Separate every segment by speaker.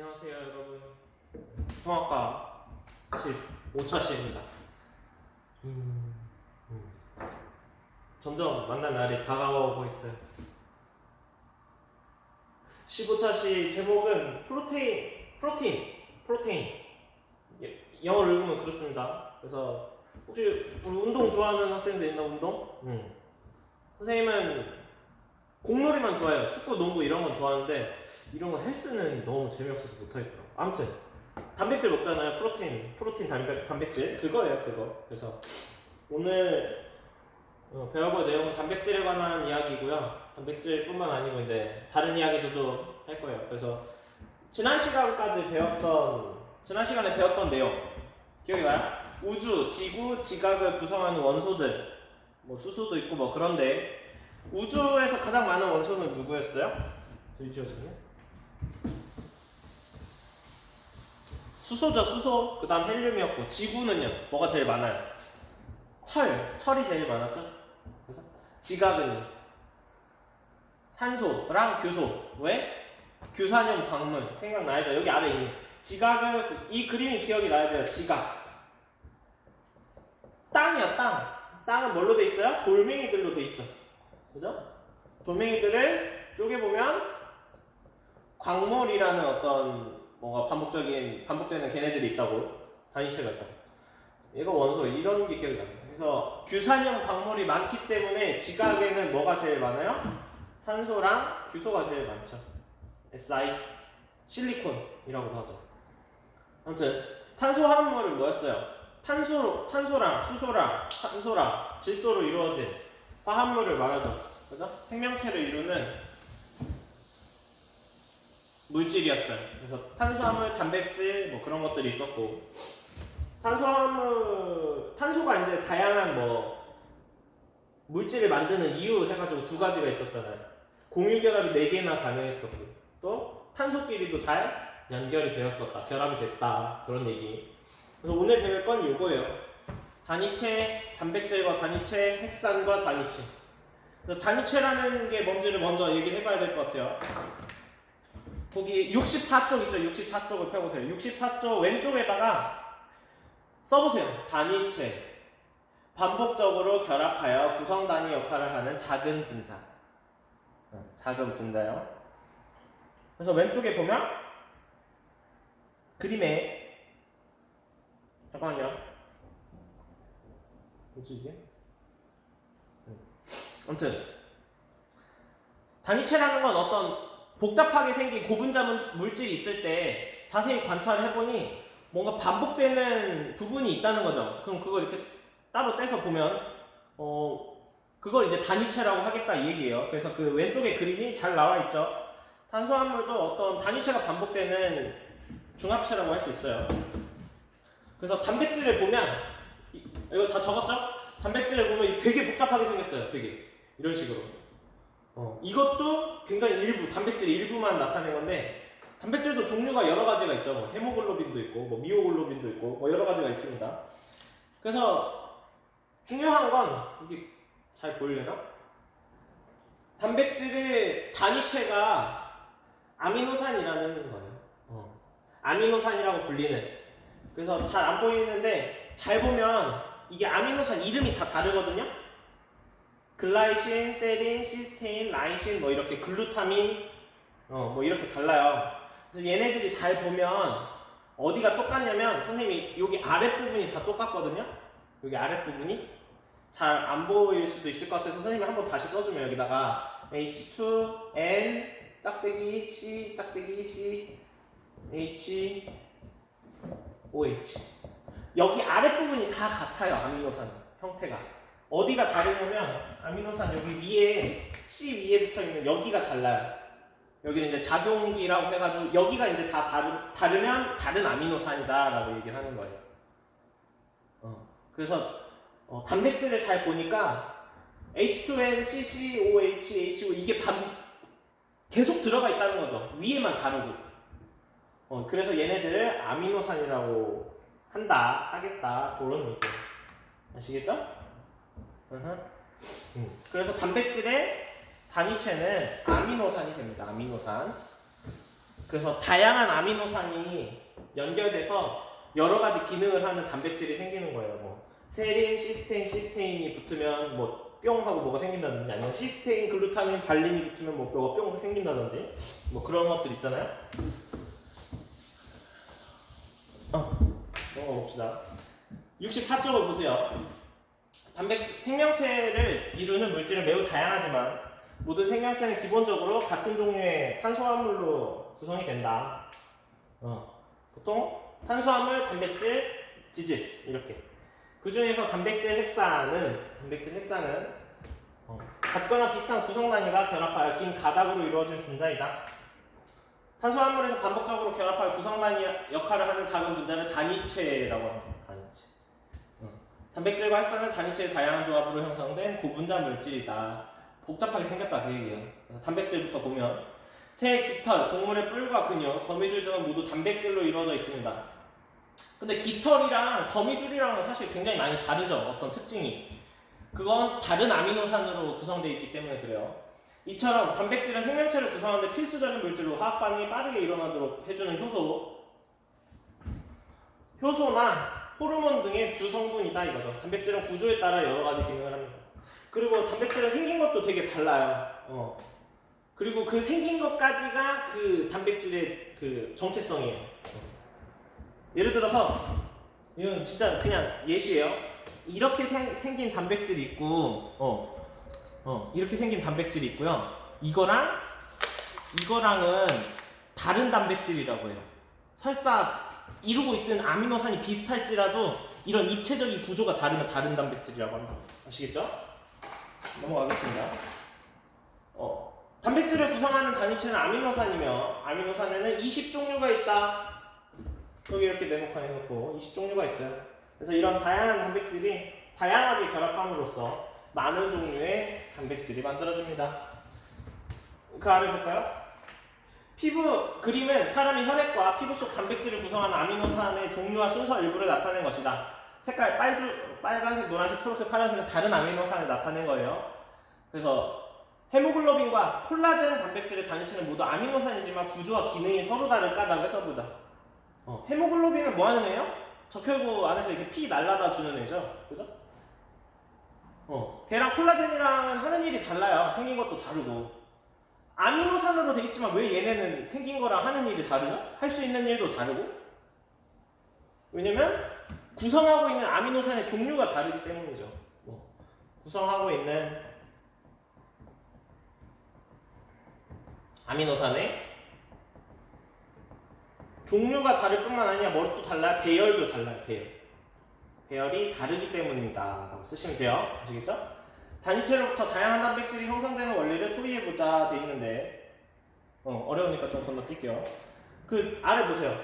Speaker 1: 안녕하세요 여러분 통합과 15차 시입니다 음, 음. 점점 만난 날이 다가오고 있어요 15차 시 제목은 프로테인 프로틴 프로테인 예, 영어로 읽으면 그렇습니다 그래서 혹시 우리 운동 좋아하는 학생들 있나 운동? 음. 선생님은 공놀이만 좋아해요 축구 농구 이런 건 좋아하는데 이런 거 헬스는 너무 재미없어서 못하겠더라고. 아무튼 단백질 먹잖아요. 프로테인, 프로틴 단백, 단백질 그거예요, 그거. 그래서 오늘 어, 배워볼 내용은 단백질에 관한 이야기고요. 단백질뿐만 아니고 이제 다른 이야기도 좀 할 거예요. 그래서 지난 시간까지 배웠던 지난 시간에 배웠던 내용 기억이 나요? 우주, 지구, 지각을 구성하는 원소들 뭐 수소도 있고 뭐 그런데 우주에서 가장 많은 원소는 누구였어요? 저희 지었어요? 수소죠 수소. 그 다음 헬륨이었고 지구는요? 뭐가 제일 많아요? 철. 철이 제일 많았죠? 그래서 지각은요 산소랑 규소. 왜? 규산염 광물 생각나야죠? 여기 아래 있는. 지각은 이 그림이 기억이 나야 돼요. 지각. 땅이야 땅. 땅은 뭘로 돼 있어요? 돌멩이들로 돼 있죠 그죠? 돌멩이들을 쪼개보면 광물이라는 어떤 뭔가 반복적인 반복되는 걔네들이 있다고 단위체가 있다고 얘가 원소 이런 게 기억이 납니다 그래서 규산염 광물이 많기 때문에 지각에는 뭐가 제일 많아요? 산소랑 규소가 제일 많죠 SI 실리콘이라고도 하죠 아무튼 탄소 화합물은 뭐였어요? 탄소, 탄소랑 수소랑 탄소랑 질소로 이루어진 화합물을 말하죠 그죠? 생명체를 이루는 물질이었어요. 그래서 탄수화물, 단백질 뭐 그런 것들이 있었고 탄수화물, 탄소가 이제 다양한 뭐 물질을 만드는 이유 해가지고 두 가지가 있었잖아요. 공유 결합이 네 개나 가능했었고 또 탄소끼리도 잘 연결이 되었었다, 결합이 됐다 그런 얘기. 그래서 오늘 배울 건 이거예요. 단위체, 단백질과 단위체, 핵산과 단위체. 단위체라는 게 뭔지를 먼저 얘기를 해봐야 될 것 같아요. 거기 64쪽 있죠? 64쪽을 펴보세요. 64쪽 왼쪽에다가 써보세요. 단위체. 반복적으로 결합하여 구성 단위 역할을 하는 작은 분자. 어, 작은 분자요. 그래서 왼쪽에 보면 그림에 잠깐만요. 뭐지 이게? 음. 아무튼 단위체라는 건 어떤 복잡하게 생긴 고분자 물- 물질이 있을 때 자세히 관찰을 해보니 뭔가 반복되는 부분이 있다는 거죠. 그럼 그걸 이렇게 따로 떼서 보면 어 그걸 이제 단위체라고 하겠다 이 얘기예요. 그래서 그 왼쪽에 그림이 잘 나와 있죠. 탄수화물도 어떤 단위체가 반복되는 중합체라고 할 수 있어요. 그래서 단백질을 보면 이- 이거 다 적었죠? 단백질을 보면 되게 복잡하게 생겼어요. 되게 이런 식으로. 어, 이것도 굉장히 일부, 단백질 일부만 나타낸 건데, 단백질도 종류가 여러 가지가 있죠. 뭐 헤모글로빈도 있고, 뭐 미오글로빈도 있고, 뭐 여러 가지가 있습니다. 그래서 중요한 건 이게 잘 보이려나? 단백질의 단위체가 아미노산이라는 거예요. 어. 아미노산이라고 불리는. 그래서 잘 안 보이는데 잘 보면 이게 아미노산 이름이 다 다르거든요. 글라이신, 세린, 시스테인, 라이신 뭐 이렇게 글루타민 어 뭐 이렇게 달라요. 그래서 얘네들이 잘 보면 어디가 똑같냐면 선생님이 여기 아랫 부분이 다 똑같거든요. 여기 아랫 부분이 잘 안 보일 수도 있을 것 같아서 선생님이 한번 다시 써주면 여기다가 H2N 짝대기 C 짝대기 C H OH 여기 아랫 부분이 다 같아요 아미노산 형태가 어디가 다르냐면 아미노산 여기 위에 C 위에 붙어 있는 여기가 달라요. 여기는 이제 작용기라고 해가지고 여기가 이제 다 다르, 다르면 다른 아미노산이다라고 얘기를 하는 거예요. 어, 그래서 어, 단백질을 잘 보니까 H2N, CCOH, HO 이게 반 계속 들어가 있다는 거죠. 위에만 다르고. 어, 그래서 얘네들을 아미노산이라고 한다, 하겠다 그런 얘기. 아시겠죠? 음. 그래서 단백질의 단위체는 아미노산이 됩니다. 아미노산. 그래서 다양한 아미노산이 연결돼서 여러 가지 기능을 하는 단백질이 생기는 거예요. 뭐 세린, 시스테인, 시스테인이 붙으면 뭐 뿅 하고 뭐가 생긴다든지 아니면 시스테인, 글루타민, 발린이 붙으면 뭐 뭐가 뿅 생긴다든지 뭐 그런 것들 있잖아요. 어, 넘어가 봅시다. 64쪽을 보세요. 단백질 생명체를 이루는 물질은 매우 다양하지만 모든 생명체는 기본적으로 같은 종류의 탄수화물로 구성이 된다. 어, 보통 탄수화물, 단백질, 지질 이렇게. 그 중에서 단백질 핵산은 단백질 핵산은 어, 같거나 비슷한 구성 단위가 결합하여 긴 가닥으로 이루어진 분자이다. 탄수화물에서 반복적으로 결합하여 구성 단위 역할을 하는 작은 분자를 단위체라고 합니다. 단위체. 어. 단백질과 핵산은 단위체의 다양한 조합으로 형성된 고분자 물질이다. 복잡하게 생겼다 그 얘기예요. 단백질부터 보면 새, 깃털, 동물의 뿔과 근육, 거미줄 등은 모두 단백질로 이루어져 있습니다. 근데 깃털이랑 거미줄이랑은 사실 굉장히 많이 다르죠. 어떤 특징이. 그건 다른 아미노산으로 구성되어 있기 때문에 그래요. 이처럼 단백질은 생명체를 구성하는데 필수적인 물질로 화학 반응이 빠르게 일어나도록 해주는 효소, 효소나 호르몬 등의 주 성분이다 이거죠. 단백질은 구조에 따라 여러 가지 기능을 합니다. 그리고 단백질은 생긴 것도 되게 달라요. 어. 그리고 그 생긴 것까지가 그 단백질의 그 정체성이에요. 예를 들어서 이건 진짜 그냥 예시예요. 이렇게 생, 생긴 단백질이 있고, 어, 어, 이렇게 생긴 단백질이 있고요. 이거랑 이거랑은 다른 단백질이라고 해요. 설사 이루고 있던 아미노산이 비슷할지라도 이런 입체적인 구조가 다르면 다른 단백질이라고 한다. 아시겠죠? 넘어가겠습니다. 어, 단백질을 구성하는 단위체는 아미노산이며 아미노산에는 20종류가 있다. 여기 이렇게 네모칸 해놓고 20종류가 있어요. 그래서 이런 다양한 단백질이 다양하게 결합함으로써 많은 종류의 단백질이 만들어집니다. 그 아래 볼까요? 피부 그림은 사람의 혈액과 피부 속 단백질을 구성하는 아미노산의 종류와 순서 일부를 나타낸 것이다. 색깔 빨주, 빨간색, 노란색, 초록색, 파란색은 다른 아미노산을 나타낸 거예요. 그래서 헤모글로빈과 콜라겐 단백질의 단위체는 모두 아미노산이지만 구조와 기능이 서로 다를 까닭을 써보자. 어, 헤모글로빈은 뭐 하는 애요? 적혈구 안에서 이렇게 피 날라다 주는 애죠. 그죠? 어, 걔랑 콜라겐이랑 하는 일이 달라요. 생긴 것도 다르고. 아미노산으로 돼 있지만 왜 얘네는 생긴 거랑 하는 일이 다르죠? 할 수 있는 일도 다르고. 왜냐면 구성하고 있는 아미노산의 종류가 다르기 때문이죠. 뭐, 구성하고 있는 아미노산의 종류가 다를 뿐만 아니라 뭐도 달라요? 배열도 달라요. 배열. 배열이 다르기 때문이다. 쓰시면 돼요. 아시겠죠? 단위체로부터 다양한 단백질이 형성되는 원리를 토의해보자 돼 있는데 어, 어려우니까 좀 건너뛸게요. 그 아래 보세요.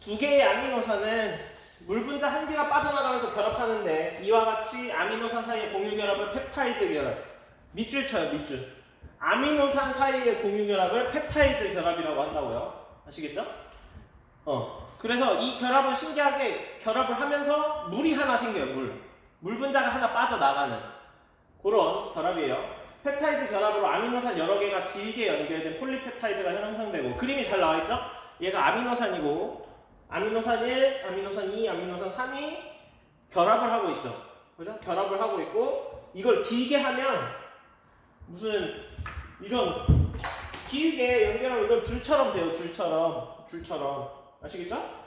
Speaker 1: 두 개의 아미노산은 물 분자 한 개가 빠져나가면서 결합하는데 이와 같이 아미노산 사이의 공유 결합을 펩타이드 결합 밑줄 쳐요 밑줄 아미노산 사이의 공유 결합을 펩타이드 결합이라고 한다고요 아시겠죠? 어 그래서 이 결합은 신기하게 결합을 하면서 물이 하나 생겨요 물 물 분자가 하나 빠져나가는 그런 결합이에요. 펩타이드 결합으로 아미노산 여러 개가 길게 연결된 폴리펩타이드가 형성되고 그림이 잘 나와 있죠? 얘가 아미노산이고 아미노산 1, 아미노산 2, 아미노산 3이 결합을 하고 있죠. 그죠? 결합을 하고 있고 이걸 길게 하면 무슨 이런 길게 연결하면 이런 줄처럼 돼요. 줄처럼. 줄처럼. 아시겠죠?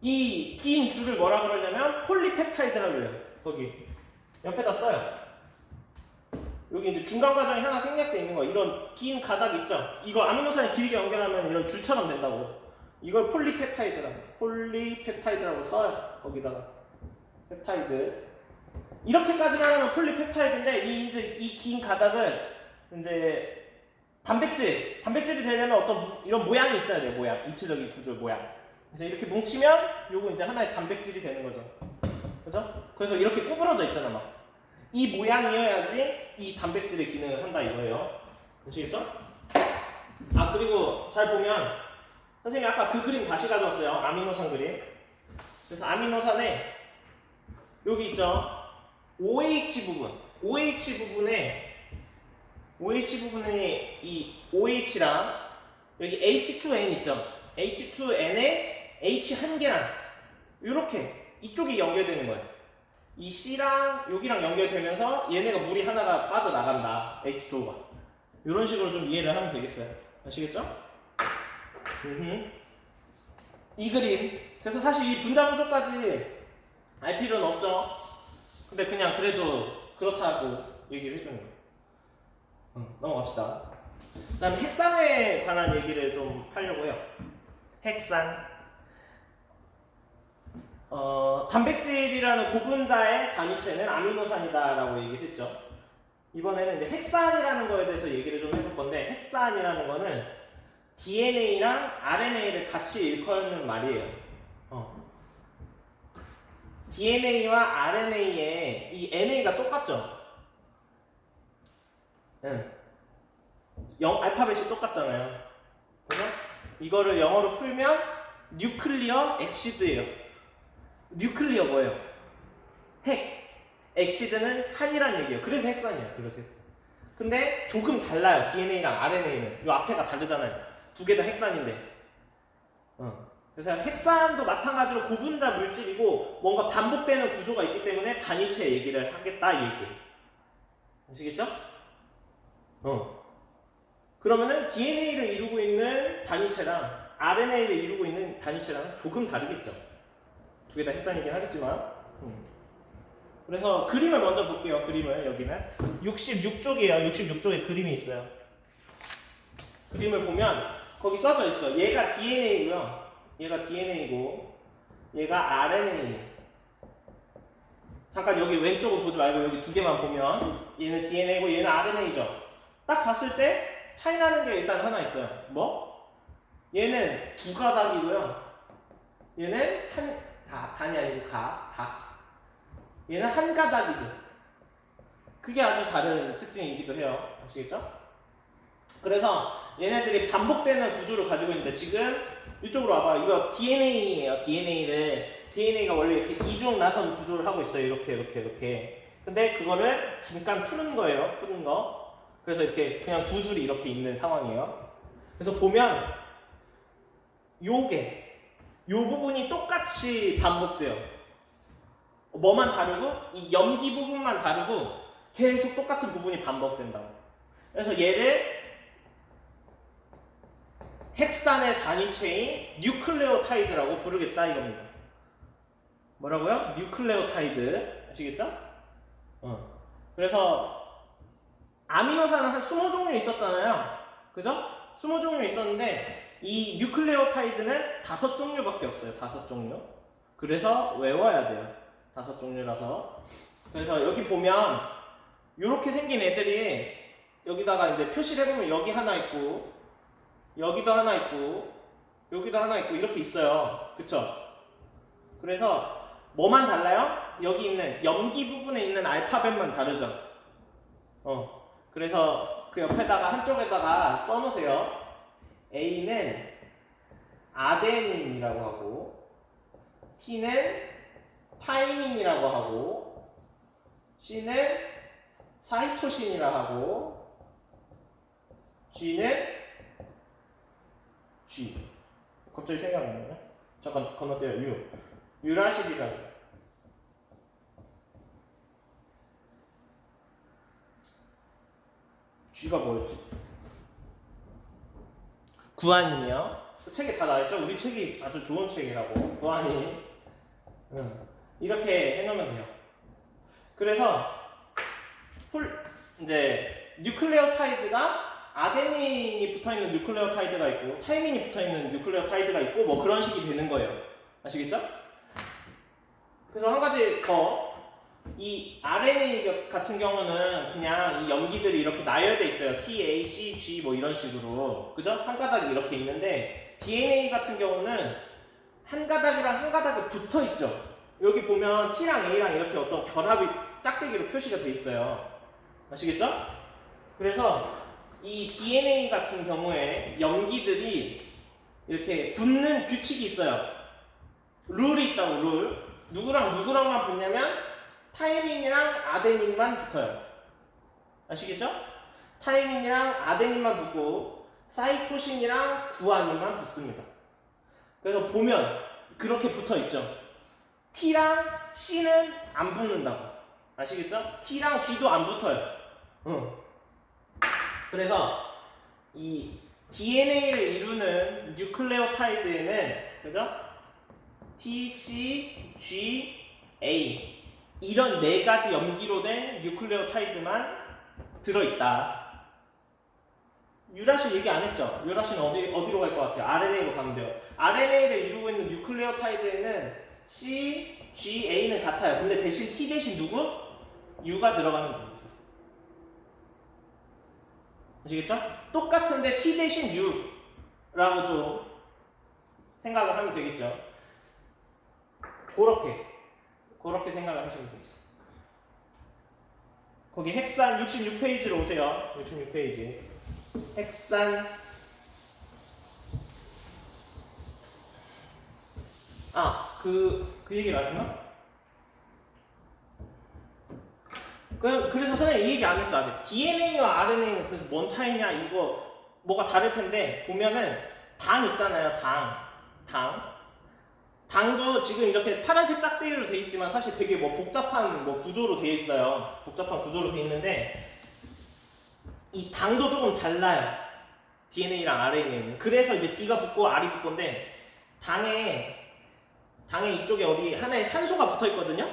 Speaker 1: 이 긴 줄을 뭐라 그러냐면 폴리펩타이드라고 그래요. 거기 옆에다 써요. 여기 이제 중간 과정이 하나 생략돼 있는 거. 이런 긴 가닥 있죠. 이거 아미노산이 길게 연결하면 이런 줄처럼 된다고. 이걸 폴리펩타이드라고. 폴리펩타이드라고 써요. 거기다가 펩타이드. 이렇게까지만 하면 폴리펩타이드인데 이 이제 이 긴 가닥을 이제 단백질, 단백질이 되려면 어떤 이런 모양이 있어야 돼요. 모양, 입체적인 구조 모양. 그래서 이렇게 뭉치면 요거 이제 하나의 단백질이 되는 거죠. 그죠? 그래서 이렇게 구부러져 있잖아, 막. 이 모양이어야지 이 단백질의 기능을 한다 이거예요. 아시겠죠? 아, 그리고 잘 보면 선생님이 아까 그 그림 다시 가져왔어요. 아미노산 그림. 그래서 아미노산에 여기 있죠. OH 부분. OH 부분에 OH 부분에 이 OH랑 여기 H2N 있죠? H2N에 H 한 개랑 이렇게 이쪽이 연결되는 거예요. 이 C랑 여기랑 연결되면서 얘네가 물이 하나가 빠져나간다. H2O가. 이런 식으로 좀 이해를 하면 되겠어요. 아시겠죠? 이 그림. 그래서 사실 이 분자 구조까지 알 필요는 없죠. 근데 그냥 그래도 그렇다고 얘기를 해주는 거예요. 음, 넘어갑시다. 그 다음에 핵산에 관한 얘기를 좀 하려고 해요. 핵산. 어, 단백질이라는 고분자의 단위체는 아미노산이다라고 얘기를 했죠. 이번에는 이제 핵산이라는 거에 대해서 얘기를 좀 해볼 건데, 핵산이라는 거는 DNA랑 RNA를 같이 일컫는 말이에요. 어. DNA와 RNA에 이 NA가 똑같죠? 응. 영, 알파벳이 똑같잖아요. 그죠? 이거를 영어로 풀면 뉴클리어 엑시드예요. 뉴클리어 뭐예요? 핵. 엑시드는 산이란 얘기예요. 그래서 핵산이에요. 그래서 핵산. 근데 조금 달라요. DNA랑 RNA는. 이 앞에가 다르잖아요. 두 개 다 핵산인데. 어. 그래서 핵산도 마찬가지로 고분자 물질이고 뭔가 반복되는 구조가 있기 때문에 단위체 얘기를 하겠다 이 얘기예요. 아시겠죠? 어. 그러면은 DNA를 이루고 있는 단위체랑 RNA를 이루고 있는 단위체랑 조금 다르겠죠. 두 개 다 핵산이긴 하겠지만. 음. 그래서 그림을 먼저 볼게요. 그림을 여기는 66쪽이에요. 66쪽에 그림이 있어요. 그림을 보면 거기 써져 있죠. 얘가 DNA고요. 얘가 DNA고 얘가 RNA. 잠깐 여기 왼쪽을 보지 말고 여기 두 개만 보면 얘는 DNA고 얘는 RNA죠. 딱 봤을 때 차이 나는 게 일단 하나 있어요. 뭐? 얘는 두 가닥이고요. 얘는 한 다, 단이 아니고 가, 닭. 얘는 한 가닥이죠. 그게 아주 다른 특징이기도 해요. 아시겠죠? 그래서 얘네들이 반복되는 구조를 가지고 있는데 지금 이쪽으로 와봐. 이거 DNA예요. DNA를 DNA가 원래 이렇게 이중 나선 구조를 하고 있어요. 이렇게 이렇게 이렇게. 근데 그거를 잠깐 푸는 거예요. 푸는 거. 그래서 이렇게 그냥 두 줄이 이렇게 있는 상황이에요. 그래서 보면 요게 요 부분이 똑같이 반복돼요. 뭐만 다르고 이 염기 부분만 다르고 계속 똑같은 부분이 반복된다고. 그래서 얘를 핵산의 단위체인 뉴클레오타이드라고 부르겠다 이겁니다. 뭐라고요? 뉴클레오타이드 아시겠죠? 어. 그래서 아미노산은 한 20종류 있었잖아요. 그죠? 20종류 있었는데 이 뉴클레오타이드는 다섯 종류밖에 없어요. 다섯 종류. 그래서 외워야 돼요. 다섯 종류라서. 그래서 여기 보면 이렇게 생긴 애들이 여기다가 이제 표시를 해보면 여기 하나 있고 여기도 하나 있고 여기도 하나 있고 이렇게 있어요. 그쵸? 그래서 뭐만 달라요? 여기 있는 염기 부분에 있는 알파벳만 다르죠. 어. 그래서 그 옆에다가 한쪽에다가 써놓으세요. A는 아데닌이라고 하고 T는 타이민이라고 하고 C는 사이토신이라 하고 G는 G. 갑자기 생각이 안 나네. 잠깐 건너뛰어요. U. 유라실이라고. G가 뭐였지? 구한이요. 그 책에 다 나왔죠? 우리 책이 아주 좋은 책이라고. 구한이. 응. 이렇게 해놓으면 돼요. 그래서 폴 이제 뉴클레오타이드가 아데닌이 붙어있는 뉴클레오타이드가 있고 타이민이 붙어있는 뉴클레오타이드가 있고 뭐 그런 식이 되는 거예요. 아시겠죠? 그래서 한 가지 더 이 RNA 같은 경우는 그냥 이 염기들이 이렇게 나열돼 있어요. T, A, C, G 뭐 이런 식으로 그죠? 한 가닥이 이렇게 있는데 DNA 같은 경우는 한 가닥이랑 한 가닥이 붙어 있죠. 여기 보면 T랑 A랑 이렇게 어떤 결합이 짝대기로 표시가 돼 있어요. 아시겠죠? 그래서 이 DNA 같은 경우에 염기들이 이렇게 붙는 규칙이 있어요. 룰이 있다고 룰. 누구랑 누구랑만 붙냐면 타이민이랑 아데닌만 붙어요. 아시겠죠? 타이민이랑 아데닌만 붙고 사이토신이랑 구아닌만 붙습니다. 그래서 보면 그렇게 붙어 있죠. T랑 C는 안 붙는다고. 아시겠죠? T랑 G도 안 붙어요. 응. 그래서 이 DNA를 이루는 뉴클레오타이드에는 그죠? T, C, G, A 이런 네 가지 염기로 된 뉴클레오타이드만 들어있다. 유라시 얘기 안 했죠? 유라시는 어디, 어디로 갈 것 같아요? RNA로 가면 돼요. RNA를 이루고 있는 뉴클레오타이드에는 C, G, A는 같아요. 근데 대신 T 대신 누구? U가 들어가면 돼요. 아시겠죠? 똑같은데 T 대신 U라고 좀 생각을 하면 되겠죠. 그렇게 그렇게 생각을 하시면 되겠어요. 거기 핵산 66페이지로 오세요. 66페이지. 핵산 아, 그, 그 얘기를 안 했나? 그, 그래서 선생님 이 얘기 안 했죠, 아직. DNA와 RNA는 그래서 뭔 차이냐, 이거 뭐가 다를 텐데, 보면은 당 있잖아요, 당. 당. 당도 지금 이렇게 파란색 짝대기로 돼 있지만 사실 되게 뭐 복잡한 뭐 구조로 돼 있어요. 복잡한 구조로 돼 있는데, 이 당도 조금 달라요. DNA랑 RNA는. 그래서 이제 D가 붙고 R이 붙고인데, 당에 당에 이쪽에 어디 하나에 산소가 붙어 있거든요.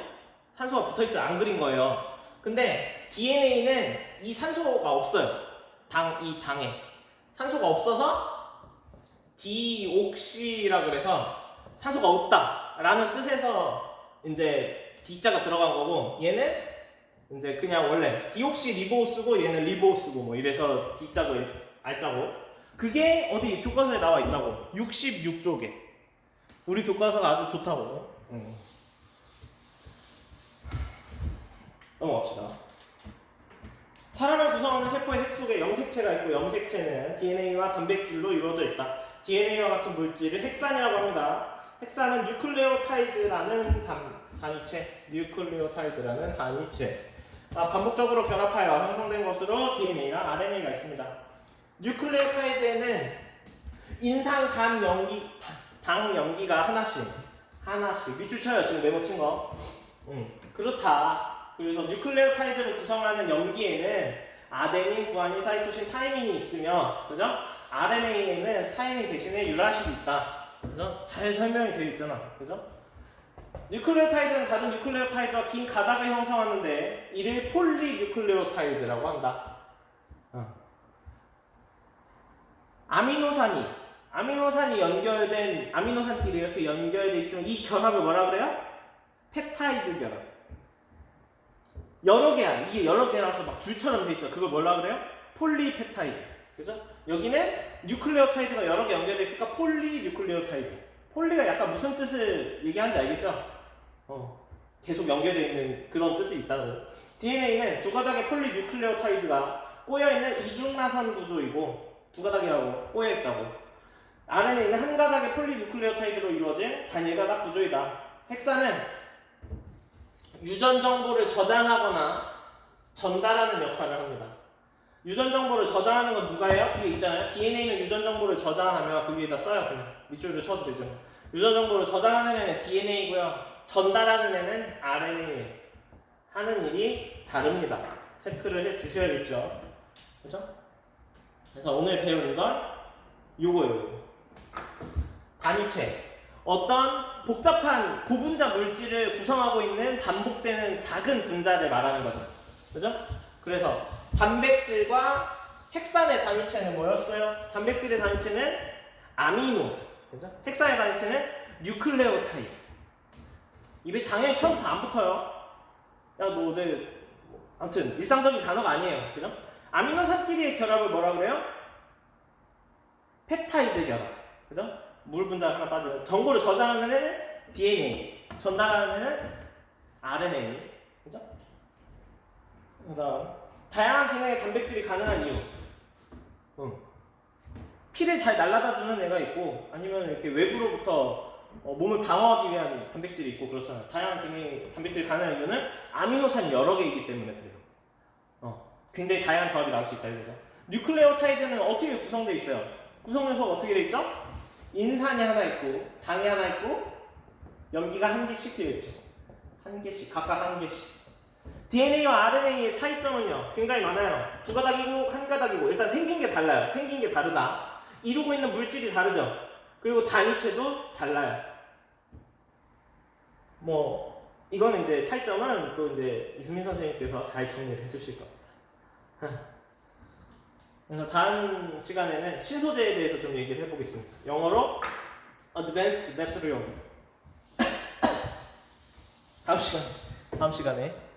Speaker 1: 산소가 붙어 있어 안 그린 거예요. 근데 DNA는 이 산소가 없어요. 당 이 당에 산소가 없어서 디옥시라 그래서 산소가 없다라는 뜻에서 이제 D자가 들어간 거고 얘는 이제 그냥 원래 디옥시 리보 쓰고 얘는 리보 쓰고 뭐 이래서 D자고 R자고 그게 어디 교과서에 나와 있다고 66쪽에 우리 교과서가 아주 좋다고. 응. 넘어갑시다. 사람을 구성하는 세포의 핵 속에 염색체가 있고 염색체는 DNA와 단백질로 이루어져 있다. DNA와 같은 물질을 핵산이라고 합니다. 핵산은 뉴클레오타이드라는 단, 단위체, 뉴클레오타이드라는 단위체. 아, 반복적으로 결합하여 형성된 것으로 DNA와 RNA가 있습니다. 뉴클레오타이드에는 인상, 간, 염기, 당 염기가 하나씩 하나씩 밑줄 쳐요 지금 메모 친 거. 음 그렇다. 그래서 뉴클레오타이드를 구성하는 염기에는 아데닌, 구아닌, 사이토신, 타이민이 있으며 그죠? RNA에는 타이민 대신에 유라실이 있다. 그죠? 잘 설명이 되어 있잖아. 그죠? 뉴클레오타이드는 다른 뉴클레오타이드와 긴 가닥을 형성하는데 이를 폴리뉴클레오타이드라고 한다. 어. 아미노산이 아미노산이 연결된 아미노산끼리 이렇게 연결돼 있으면 이 결합을 뭐라 그래요? 펩타이드 결합. 여러 개야. 이게 여러 개라서 막 줄처럼 돼 있어. 그걸 뭐라 그래요? 폴리펩타이드. 그죠? 여기는 뉴클레오타이드가 여러 개 연결돼 있으니까 폴리뉴클레오타이드. 폴리가 약간 무슨 뜻을 얘기하는지 알겠죠? 어. 계속 연결되어 있는 그런 뜻이 있다고. DNA는 두 가닥의 폴리뉴클레오타이드가 꼬여있는 이중나선 구조이고 두 가닥이라고 꼬여있다고. RNA는 한 가닥의 폴리뉴클레오타이드로 이루어진 단일 가닥 구조이다. 핵산은 유전 정보를 저장하거나 전달하는 역할을 합니다. 유전 정보를 저장하는 건 누가 해요? 뒤에 있잖아요. DNA는 유전 정보를 저장하면 그 위에다 써요. 그냥 밑줄을 쳐도 되죠. 유전 정보를 저장하는 애는 DNA고요. 전달하는 애는 RNA. 하는 일이 다릅니다. 체크를 해 주셔야겠죠. 그죠? 그래서 오늘 배우는 건 요거예요. 단위체. 어떤 복잡한 고분자 물질을 구성하고 있는 반복되는 작은 분자를 말하는 거죠. 그죠? 그래서 단백질과 핵산의 단위체는 뭐였어요? 단백질의 단위체는 아미노산. 그죠? 핵산의 단위체는 뉴클레오타이드. 입에 당연히 처음부터 안 붙어요. 야, 너 어제 아무튼 일상적인 단어가 아니에요. 그죠? 아미노산끼리의 결합을 뭐라 그래요? 펩타이드 결합. 그죠? 물 분자가 하나 빠져요. 정보를 저장하는 애는 DNA, 전달하는 애는 RNA. 그죠? 그 다음 다양한 기능의 단백질이 가능한 이유. 응. 피를 잘 날라다 주는 애가 있고 아니면 이렇게 외부로부터 어, 몸을 방어하기 위한 단백질이 있고 그렇잖아요. 다양한 기능의 단백질이 가능한 이유는 아미노산이 여러 개이기 때문에 그래요. 어, 굉장히 다양한 조합이 나올 수 있다 이거죠. 뉴클레오타이드는 어떻게 구성되어 있어요? 구성 요소가 어떻게 되어 있죠? 인산이 하나 있고 당이 하나 있고 염기가 한 개씩 되어 있죠. 한 개씩 각각 한 개씩. DNA와 RNA의 차이점은요 굉장히 많아요. 두 가닥이고 한 가닥이고 일단 생긴 게 달라요. 생긴 게 다르다. 이루고 있는 물질이 다르죠. 그리고 단위체도 달라요. 뭐 이거는 이제 차이점은 또 이제 이수민 선생님께서 잘 정리를 해주실 겁니다. 그래서 다음 시간에는 신소재에 대해서 좀 얘기를 해보겠습니다. 영어로 Advanced Material. 다음 시간 다음 시간에